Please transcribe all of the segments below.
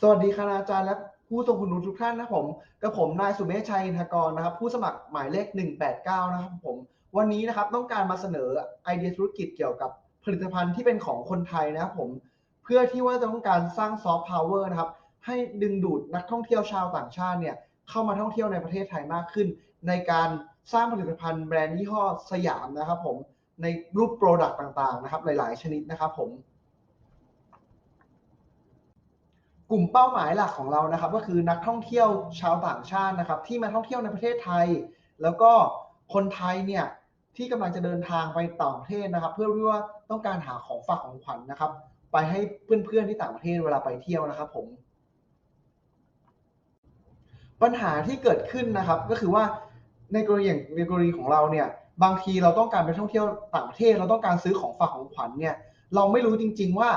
สวัสดีคณาจารย์และผู้ทรงคุณวุฒิทุกท่านนะผมกับผมนายสุเมธชัยอินทกรนะครับ ผู้สมัครหมายเลข 189 นะครับผม วันนี้นะครับต้องการมาเสนอไอเดียธุรกิจเกี่ยวกับผลิตภัณฑ์ที่เป็นของคนไทยนะครับผม เพื่อที่ว่าจะต้องการสร้างซอฟต์พาวเวอร์นะครับ ให้ดึงดูดนักท่องเที่ยวชาวต่างชาติเนี่ยเข้ามาท่องเที่ยวในประเทศไทยมากขึ้น ในการสร้างผลิตภัณฑ์แบรนด์ยี่ห้อสยามนะครับผมในรูปโปรดักต์ต่างๆนะครับหลาย ๆ ชนิดนะครับผม กลุ่มเป้าหมายหลักของเรานะครับ ก็คือนักท่องเที่ยวชาวต่างชาตินะครับ ที่มาท่องเที่ยวในประเทศไทย แล้วก็คนไทยเนี่ยที่กำลังจะเดินทางไปต่างประเทศนะครับ เพื่อที่ว่าต้องการหาของฝากของขวัญนะครับ ไปให้เพื่อนๆที่ต่างประเทศเวลาไปเที่ยวนะครับ ผม ปัญหาที่เกิดขึ้นนะครับ ก็คือว่าในกรณีอย่างในกรณีของเราเนี่ยบางทีเราต้องการไปท่องเที่ยวต่างประเทศ เราต้องการซื้อของฝากของขวัญเนี่ย เราไม่รู้จริง ๆ ว่า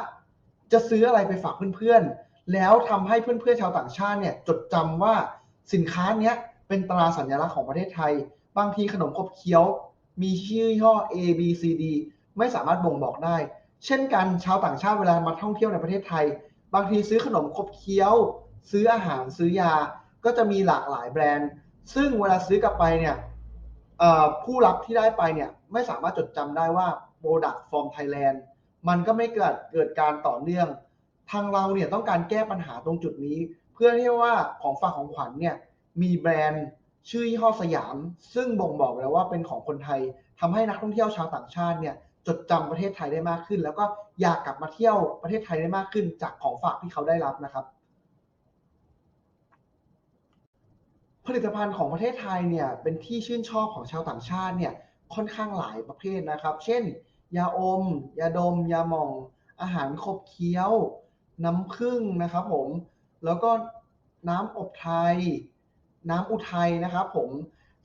จะซื้ออะไรไปฝากเพื่อนๆ แล้วทำให้เพื่อนๆชาวต่างชาติเนี่ยจดจำว่าสินค้าเนี้ยเป็นตราสัญลักษณ์ของประเทศไทย บางทีขนมขบเคี้ยว มีชื่อย่อ A B C D ไม่สามารถบ่งบอกได้ เช่นกันชาวต่างชาติเวลามาท่องเที่ยวในประเทศไทย บางทีซื้อขนมขบเคี้ยว ซื้ออาหารซื้อยา ก็จะมีหลากหลายแบรนด์ ซึ่งเวลาซื้อกลับไปเนี่ยผู้รับที่ได้ไปเนี่ยไม่สามารถจดจำได้ว่า Product from Thailand มันก็ไม่เกิดเกิดการต่อเนื่อง ทางเราเนี่ยต้องการแก้ปัญหาตรงจุดนี้ เพื่อที่ว่าของฝากของขวัญเนี่ยมีแบรนด์ชื่อยี่ห้อสยาม ซึ่งบ่งบอกแล้วว่าเป็นของคนไทยทำให้นักท่องเที่ยวชาวต่างชาติเนี่ยจดจำประเทศไทยได้มากขึ้น แล้วก็อยากกลับมาเที่ยวประเทศไทยได้มากขึ้น จากของฝากที่เขาได้รับนะครับ ผลิตภัณฑ์ของประเทศไทยเนี่ยเป็นที่ชื่นชอบของชาวต่างชาติเนี่ยค่อนข้างหลายประเภทนะครับ เช่น ยาอม ยาดม ยาหม่อง อาหารขบเคี้ยว น้ำผึ้งนะครับผม แล้วก็น้ำอบไทย น้ำอุทัยนะครับผม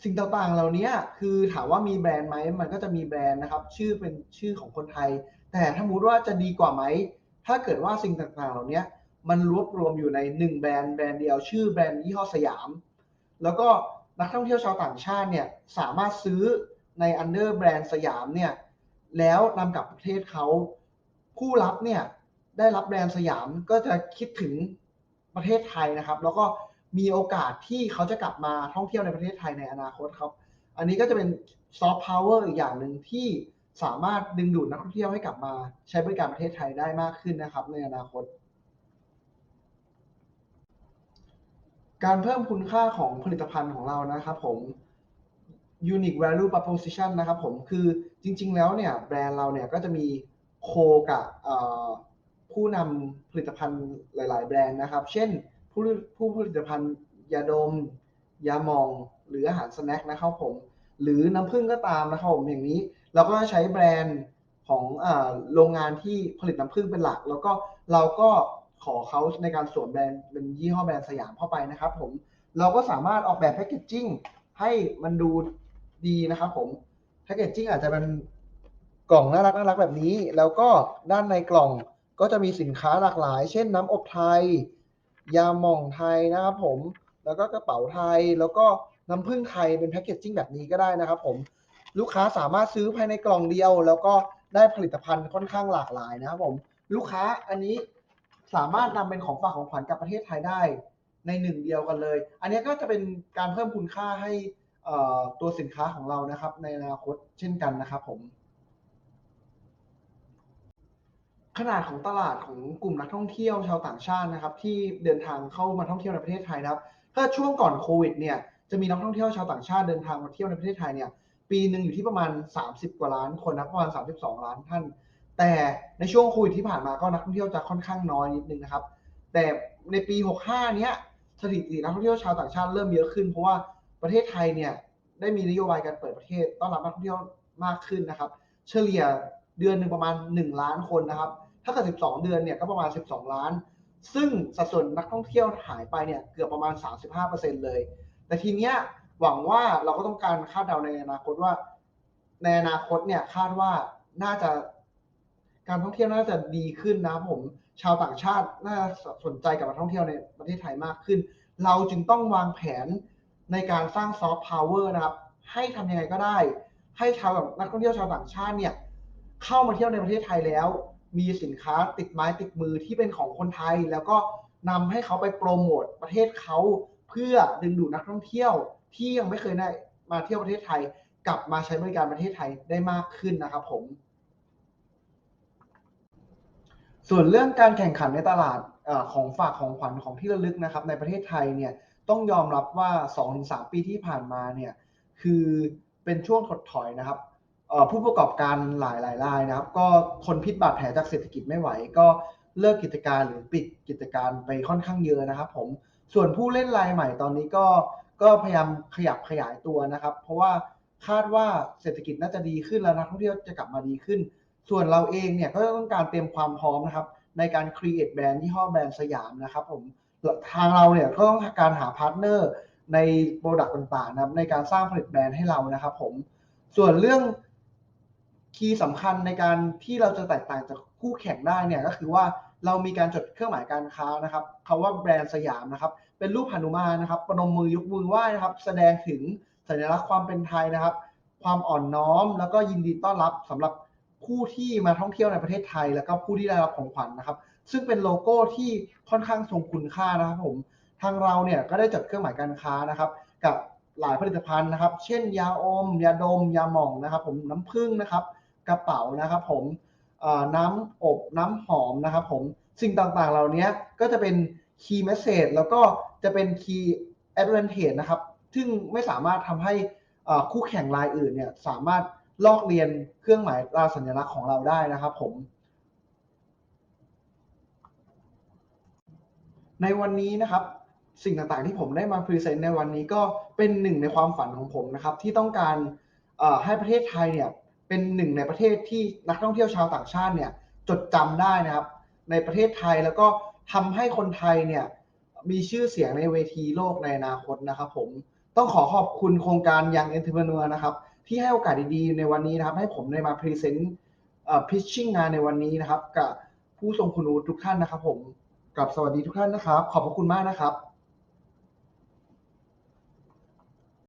สิ่งต่างๆ เหล่านี้คือถามว่ามีแบรนด์ไหมมันก็จะมีแบรนด์นะครับ ชื่อเป็นชื่อของคนไทย แต่ถ้ามูดว่าจะดีกว่าไหม ถ้าเกิดว่าสิ่งต่างๆ เหล่านี้มันรวบรวมอยู่ใน 1 แบรนด์แบรนด์เดียวชื่อแบรนด์ยี่ห้อสยาม แล้วก็นักท่องเที่ยวชาวต่างชาติเนี่ยสามารถซื้อในอันเดอร์แบรนด์สยามเนี่ยแล้วนำกลับประเทศเขาผู้รับเนี่ย ได้รับแบรนด์สยามก็จะคิดถึงประเทศไทยนะครับ แล้วก็มีโอกาสที่เขาจะกลับมาท่องเที่ยวในประเทศไทยในอนาคตครับ อันนี้ก็จะเป็นซอฟต์พาวเวอร์อีกอย่างหนึ่งที่สามารถดึงดูดนักท่องเที่ยวให้กลับมาใช้บริการประเทศไทยได้มากขึ้นนะครับ ในอนาคต การเพิ่มคุณค่าของผลิตภัณฑ์ของเรานะครับผม unique value proposition นะครับผมคือจริง ๆ แล้วเนี่ยแบรนด์เราเนี่ยก็จะมีโคกับ ผู้นำผลิตภัณฑ์หลาย ๆ แบรนด์นะครับ เช่นผู้ผู้ผลิตภัณฑ์ยาดม ยาหมอง หรืออาหารสแน็คนะครับผม หรือน้ำผึ้งก็ตามนะครับผมอย่างนี้ เราก็ใช้แบรนด์ของอโรงงานที่ผลิตน้ำผึ้งเป็นหลัก แล้วก็เราก็ขอเขาในการสวมแบรนด์เป็นยี่ห้อแบรนด์สยามเข้าไปนะครับผม เราก็สามารถออกแบบแพคเกจจิ้งให้มันดูดีนะครับผม แพคเกจจิ้งอาจจะเป็นกล่องน่ารักน่ารักแบบนี้ แล้วก็ด้านในกล่อง ก็จะมีสินค้าหลากหลาย เช่นน้ำอบไทย ยาหม่องไทยนะครับผม แล้วก็กระเป๋าไทย แล้วก็น้ำผึ้งไทยเป็นแพคเกจจิ้งแบบนี้ก็ได้นะครับผม ลูกค้าสามารถซื้อภายในกล่องเดียว แล้วก็ได้ผลิตภัณฑ์ค่อนข้างหลากหลายนะครับผม ลูกค้าอันนี้สามารถนำเป็นของฝากของขวัญกับประเทศไทยได้ในหนึ่งเดียวกันเลย อันนี้ก็จะเป็นการเพิ่มคุณค่าให้ตัวสินค้าของเรานะครับ ในอนาคตเช่นกันนะครับผม ขนาดของตลาดของกลุ่มนักท่องเที่ยวชาวต่างชาตินะครับ ที่เดินทางเข้ามาท่องเที่ยวในประเทศไทยนะครับ ถ้าช่วงก่อนโควิดเนี่ยจะมีนักท่องเที่ยวชาวต่างชาติเดินทางมาเที่ยวในประเทศไทยเนี่ยปีหนึ่งอยู่ที่ประมาณ 30 กว่าล้านคนนะประมาณ 32 ล้านท่าน แต่ในช่วงโควิดที่ผ่านมาก็นักท่องเที่ยวจะค่อนข้างน้อยนิดนึงนะครับ แต่ในปี 65 เนี้ยสถิตินักท่องเที่ยวชาวต่างชาติเริ่มเยอะขึ้น เพราะว่าประเทศไทยเนี่ยได้มีนโยบายการเปิดประเทศต้อนรับนักท่องเที่ยวมากขึ้นนะครับ เฉลี่ยเดือนหนึ่งประมาณ 1 ล้านคนนะครับ ถ้าเกิด 12 เดือนเนี่ยก็ประมาณ 12 ล้าน ซึ่งสัดส่วนนักท่องเที่ยวหายไปเนี่ยเกือบประมาณ 35%เลย แต่ทีเนี้ยหวังว่าเราก็ต้องการคาดเดาในอนาคตว่า ในอนาคตเนี่ยคาดว่าน่าจะการท่องเที่ยวน่าจะดีขึ้นนะผมชาวต่างชาติน่าสนใจกับการท่องเที่ยวในประเทศไทยมากขึ้น เราจึงต้องวางแผนในการสร้างซอฟต์พาวเวอร์นะครับให้ทำยังไงก็ได้ ให้ชาวนักท่องเที่ยวชาวต่างชาติเนี่ยเข้ามาเที่ยวในประเทศไทยแล้ว มีสินค้าติดไม้ติดมือที่เป็นของคนไทย แล้วก็นำให้เขาไปโปรโมทประเทศเขาเพื่อดึงดูดนักท่องเที่ยวที่ยังไม่เคยได้มาเที่ยวประเทศไทย กลับมาใช้บริการประเทศไทยได้มากขึ้นนะครับผม ส่วนเรื่องการแข่งขันในตลาดอของฝากของขวัญของที่ระลึกนะครับ ในประเทศไทยเนี่ยต้องยอมรับว่า 2-3 ปีที่ผ่านมาเนี่ยคือเป็นช่วงถดถอยนะครับ ผู้ประกอบการหลายหลายรายนะครับ ก็ทนพิษบาดแผลจากเศรษฐกิจไม่ไหว ก็เลิกกิจการหรือปิดกิจการไปค่อนข้างเยอะนะครับ ผมส่วนผู้เล่นรายใหม่ตอนนี้ก็ก็พยายามขยับขยายตัวนะครับ เพราะว่าคาดว่าเศรษฐกิจน่าจะดีขึ้นแล้วนักท่องเที่ยวจะกลับมาดีขึ้น ส่วนเราเองเนี่ยก็ต้องการเตรียมความพร้อมนะครับ ในการ create แบรนด์ยี่ห้อแบรนด์สยามนะครับผมทางเราเนี่ยก็ต้องการหาพาร์ทเนอร์ในโปรดักต์ต่างๆนะครับในการสร้างผลิตแบรนด์ให้เรานะครับ ผมส่วนเรื่อง คีย์สำคัญในการที่เราจะแตกต่างจากคู่แข่งได้เนี่ยก็คือว่าเรามีการจดเครื่องหมายการค้านะครับคำว่าแบรนด์สยามนะครับ เป็นรูปหนุมานนะครับประนมมือยกมือไหว้นะครับ แสดงถึงสัญลักษณ์ความเป็นไทยนะครับ ความอ่อนน้อมแล้วก็ยินดีต้อนรับสำหรับผู้ที่มาท่องเที่ยวในประเทศไทย แล้วก็ผู้ที่ได้รับของขวัญนะครับ ซึ่งเป็นโลโก้ที่ค่อนข้างทรงคุณค่านะครับผมทางเราเนี่ยก็ได้จดเครื่องหมายการค้านะครับ กับหลายผลิตภัณฑ์นะครับ เช่นยาอม ยาดม ยาหม่องนะครับ ผมน้ำผึ้งนะครับ กระเป๋านะครับผมน้ำอบน้ำหอมนะครับผมสิ่งต่างๆเหล่านี้ก็จะเป็น key message แล้วก็จะเป็น key advantage นะครับ ซึ่งไม่สามารถทำให้คู่แข่งรายอื่นเนี่ยสามารถลอกเรียนเครื่องหมายตราสัญลักษณ์ของเราได้นะครับผม ในวันนี้นะครับ สิ่งต่างๆที่ผมได้มาพรีเซนต์ในวันนี้ก็เป็นหนึ่งในความฝันของผมนะครับ ที่ต้องการให้ประเทศไทยเนี่ย เป็นหนึ่งในประเทศที่นักท่องเที่ยวชาวต่างชาติเนี่ยจดจำได้นะครับ ในประเทศไทยแล้วก็ทำให้คนไทยเนี่ยมีชื่อเสียงในเวทีโลกในอนาคตนะครับ ผมต้องขอขอบคุณโครงการยังเอ็นเตอร์เพเนอร์นะครับ ที่ให้โอกาสดีๆในวันนี้นะครับ ให้ผมได้มาพรีเซนต์พิชชิ่งงานในวันนี้นะครับ กับผู้ทรงคุณวุฒิทุกท่านนะครับ ผมกับสวัสดีทุกท่านนะครับ ขอบพระคุณมากนะครับ